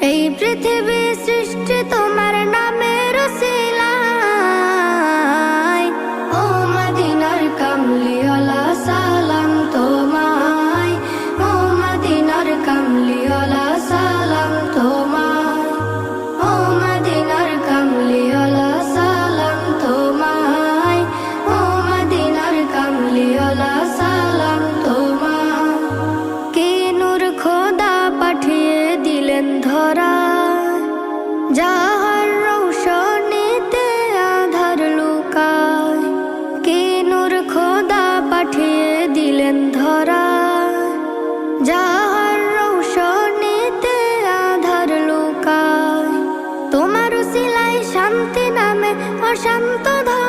এই পৃথিবী সৃষ্টি যাহার রৌশনীতে খোদা পাঠিয়ে দিলেন ধরা যাহার তোমার শান্তি নামে অশান্ত ধরা